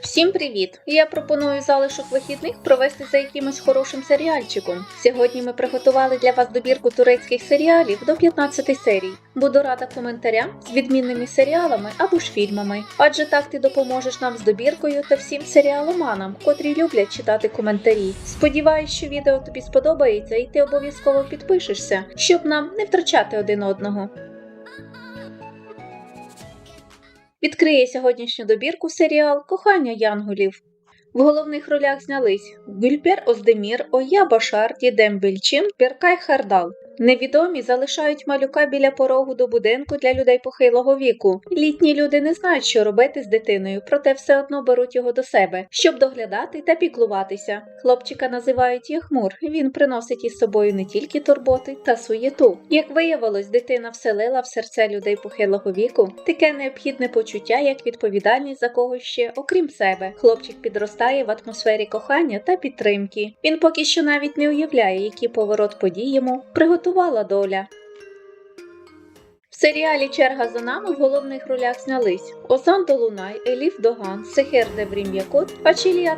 Всім привіт! Я пропоную залишок вихідних провести за якимось хорошим серіальчиком. Сьогодні ми приготували для вас добірку турецьких серіалів до 15 серій. Буду рада коментарям з відмінними серіалами або ж фільмами, адже так ти допоможеш нам з добіркою та всім серіаломанам, котрі люблять читати коментарі. Сподіваюсь, що відео тобі сподобається і ти обов'язково підпишешся, щоб нам не втрачати один одного. Відкриє сьогоднішню добірку серіал Кохання Янголів. В головних ролях знялись Гюльпер Оздемір, Оя Башар, Дідем Бельчин, Беркай Хардал. Невідомі залишають малюка біля порогу до будинку для людей похилого віку. Літні люди не знають, що робити з дитиною, проте все одно беруть його до себе, щоб доглядати та піклуватися. Хлопчика називають Яхмур. Він приносить із собою не тільки турботи та суєту. Як виявилось, дитина вселила в серце людей похилого віку таке необхідне почуття, як відповідальність за когось ще, окрім себе. Хлопчик підростає в атмосфері кохання та підтримки. Він поки що навіть не уявляє, який поворот подій йому приготувала доля. В серіалі Черга за нами в головних ролях знялись Озан Долунай, Еліф Доган, Сехер Деврім Якут, Ачілія.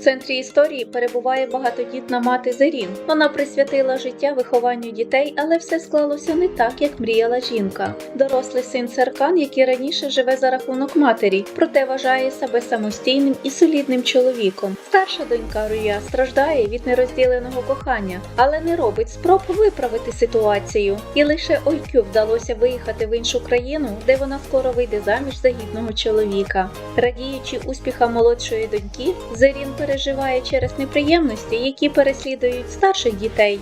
В центрі історії перебуває багатодітна мати Зерін. Вона присвятила життя вихованню дітей, але все склалося не так, як мріяла жінка. Дорослий син Серкан, який раніше живе за рахунок матері, проте вважає себе самостійним і солідним чоловіком. Старша донька Руя страждає від нерозділеного кохання, але не робить спроб виправити ситуацію. І лише Ойкю вдалося виїхати в іншу країну, де вона скоро вийде заміж за гідного чоловіка. Радіючи успіхам молодшої доньки, Зерін переживає через неприємності, які переслідують старших дітей.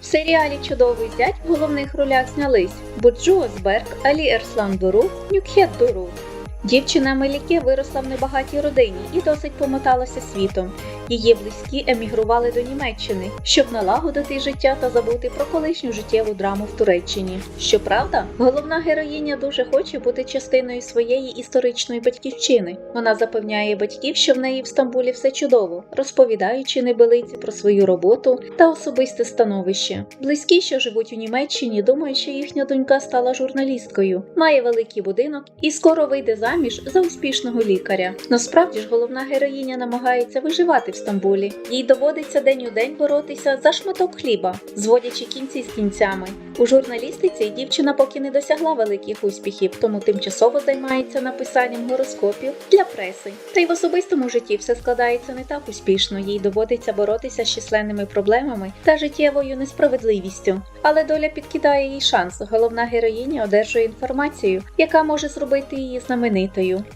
В серіалі Чудовий зять в головних ролях знялись Бурджу Озберг, Алі Ерслан Дуру, Нюкхет Дуру. Дівчина Меліке виросла в небагатій родині і досить помоталася світом. Її близькі емігрували до Німеччини, щоб налагодити життя та забути про колишню життєву драму в Туреччині. Щоправда, головна героїня дуже хоче бути частиною своєї історичної батьківщини. Вона запевняє батьків, що в неї в Стамбулі все чудово, розповідаючи небелиці про свою роботу та особисте становище. Близькі, що живуть у Німеччині, думають, що їхня донька стала журналісткою, має великий будинок і скоро вийде заміж за успішного лікаря. Насправді ж головна героїня намагається виживати в Стамбулі. Їй доводиться день у день боротися за шматок хліба, зводячи кінці з кінцями. У журналістиці дівчина поки не досягла великих успіхів, тому тимчасово займається написанням гороскопів для преси. Та й в особистому житті все складається не так успішно. Їй доводиться боротися з численними проблемами та життєвою несправедливістю. Але доля підкидає їй шанс. Головна героїня одержує інформацію, яка може зробити її знаменитою.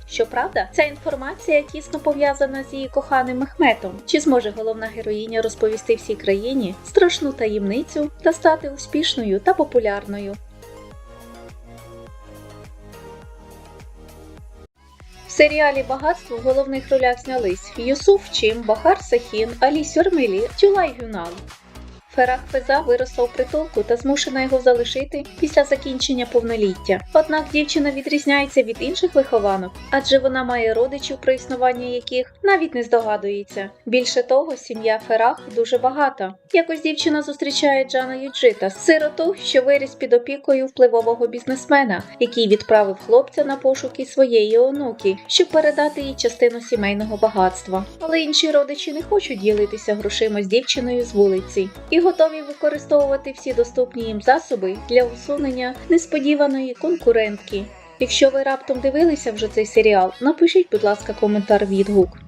Щоправда, ця інформація тісно пов'язана з її коханим Мехметом. Чи зможе головна героїня розповісти всій країні страшну таємницю та стати успішною та популярною? В серіалі Багатство в головних ролях знялись Юсуф Чим, Бахар Сахін, Алі Сюрмелі, Тюлай Гюнал. Ферах Феза виросла в притулку та змушена його залишити після закінчення повноліття. Однак дівчина відрізняється від інших вихованок, адже вона має родичів, про існування яких навіть не здогадується. Більше того, сім'я Ферах дуже багата. Якось дівчина зустрічає Джана Юджита, сироту, що виріс під опікою впливового бізнесмена, який відправив хлопця на пошуки своєї онуки, щоб передати їй частину сімейного багатства. Але інші родичі не хочуть ділитися грошима з дівчиною з вулиці і готові використовувати всі доступні їм засоби для усунення несподіваної конкурентки. Якщо ви раптом дивилися вже цей серіал, напишіть, будь ласка, коментар відгук.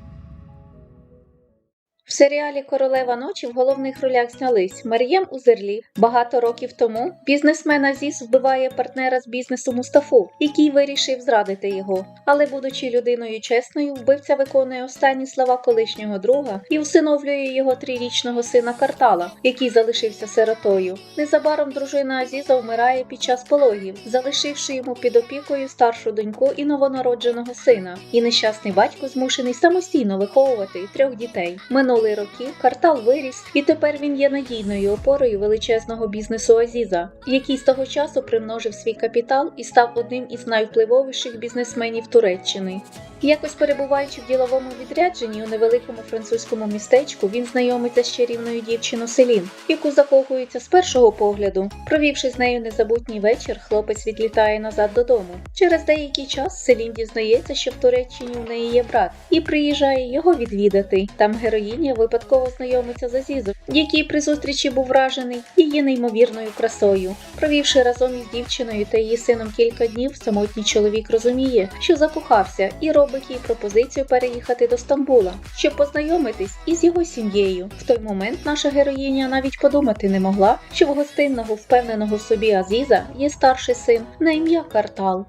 В серіалі Королева ночі в головних ролях знялись Мар'єм Узерлі. Багато років тому бізнесмен Азіс вбиває партнера з бізнесу Мустафу, який вирішив зрадити його. Але, будучи людиною чесною, вбивця виконує останні слова колишнього друга і усиновлює його трирічного сина Картала, який залишився сиротою. Незабаром дружина Азіза вмирає під час пологів, залишивши йому під опікою старшу доньку і новонародженого сина. І нещасний батько змушений самостійно виховувати трьох дітей. Минуло Минули роки картал виріс, і тепер він є надійною опорою величезного бізнесу Азіза, який з того часу примножив свій капітал і став одним із найвпливовіших бізнесменів Туреччини. Якось перебуваючи в діловому відрядженні у невеликому французькому містечку, він знайомиться з чарівною дівчиною Селін, яку закохується з першого погляду. Провівши з нею незабутній вечір, хлопець відлітає назад додому. Через деякий час Селін дізнається, що в Туреччині у неї є брат, і приїжджає його відвідати. Там героїня випадково знайомиться з Азізом, який при зустрічі був вражений її неймовірною красою. Провівши разом із дівчиною та її сином кілька днів, самотній чоловік розуміє, що закохався, і робить їй пропозицію переїхати до Стамбула, щоб познайомитись із його сім'єю. В той момент наша героїня навіть подумати не могла, що в гостинного, впевненого в собі Азіза є старший син на ім'я Картал.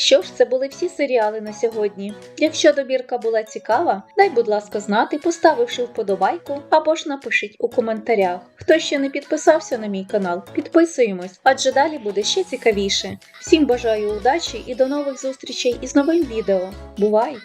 Що ж, це були всі серіали на сьогодні. Якщо добірка була цікава, дай, будь ласка, знати, поставивши вподобайку або ж напишіть у коментарях. Хто ще не підписався на мій канал, підписуємось, адже далі буде ще цікавіше. Всім бажаю удачі і до нових зустрічей із новим відео. Бувай!